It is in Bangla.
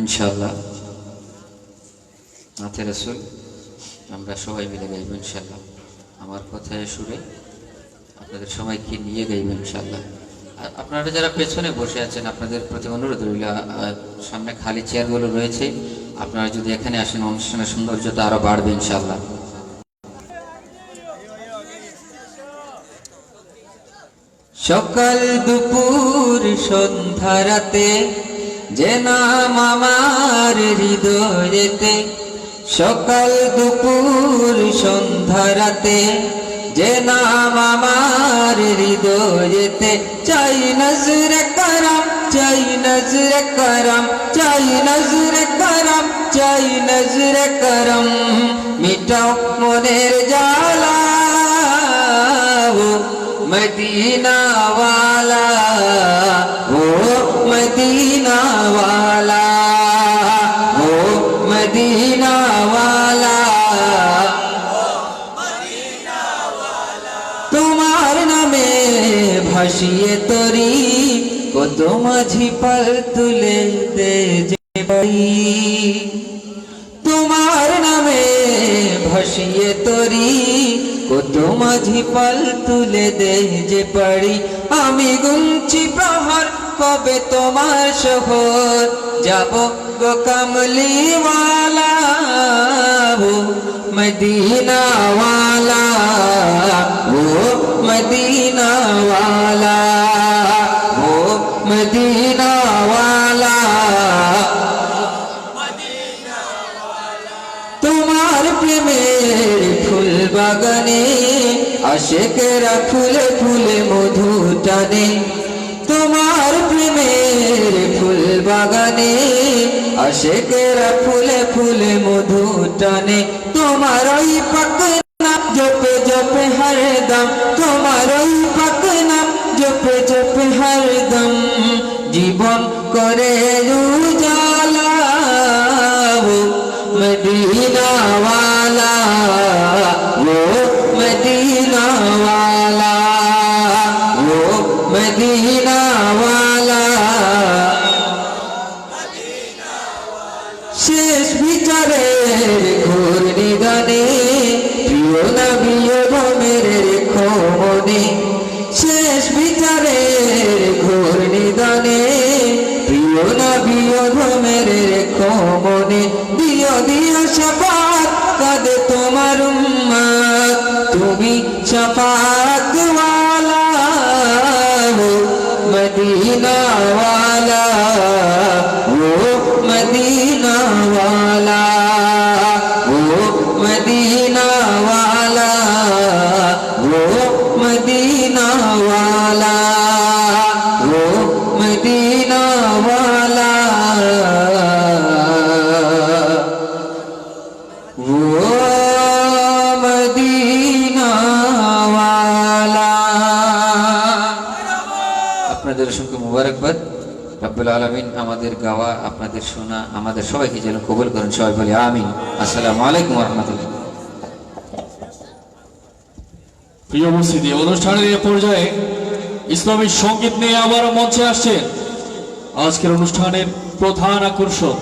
ইনশাল্লাহ নাথে রসুল, আমরা সবাই মিলে গাইব ইনশাল্লাহ আমার কথায় সুরে আপনাদের সবাইকে নিয়ে গাইব ইনশাল্লাহ আর আপনারা যারা পেছনে বসে আছেন, আপনাদের প্রতি অনুরোধ রইল সামনে খালি চেয়ারগুলো রয়েছে। আপনারা যদি এখানে আসেন অনুষ্ঠানের সৌন্দর্যতা আরও বাড়বে ইনশাল্লাহ সকাল দুপুর, সন্ধ্যা রাতে যে নাম হৃদয়েতে সকাল দুপুর সন্ধ্যারাতে যে নাম আমার হৃদয়েতে, চাই নজর করম, চাই নজর করম, চাই নজর করম, চাই নজর করম। মিটাও মনের জালা মদিনাওয়ালা, ও মদিনা তোমার নামে ভাসিয়ে তরি, কত মাঝি পাল তুলে দে তোমার নামে ভাসিয়ে তরি, কত মাঝি পাল তুলে দে যে পারি আমি গুনছি প্রহর কবে তোমার শহর? যাব গো কমলিওয়ালা ও মদিনা वाला वो मदीना वाला वो मदीना वाला তোমার প্রেমের ফুল বাগানে আশেকেরা ফুলে ফুলে মধু টানে তোমার প্রেমের ফুল বাগানে, আশেকেরা ফুলে ফুলে মধু টানে। তোমার ওই পাক নাম জপে জপে দাম, তোমার ওই পাক নাম জপে জপে হরদম জীবন করে উজালা তো মনে দিও দিও সাফাত কাঁদে তোমার উম্মত তুমি সাফাত ওয়ালা মদিনা ওয়ালা ও মদিনা ওয়ালা ও মদিনা আপনাদের অসংখ্য মুবারকবাদ। রব্বুল আলমিন আমাদের গাওয়া, আপনাদের শোনা, আমাদের সবাইকে যেন কবুল করেন, সবাই বলে আমিন। আসসালামু আলাইকুম রহমতুল্লাহ। প্রিয় উপস্থিতি, অনুষ্ঠানের এ পর্যায়ে ইসলামী সংগীত নিয়ে আবারও মঞ্চে আসছেন আজকের অনুষ্ঠানের প্রধান আকর্ষণ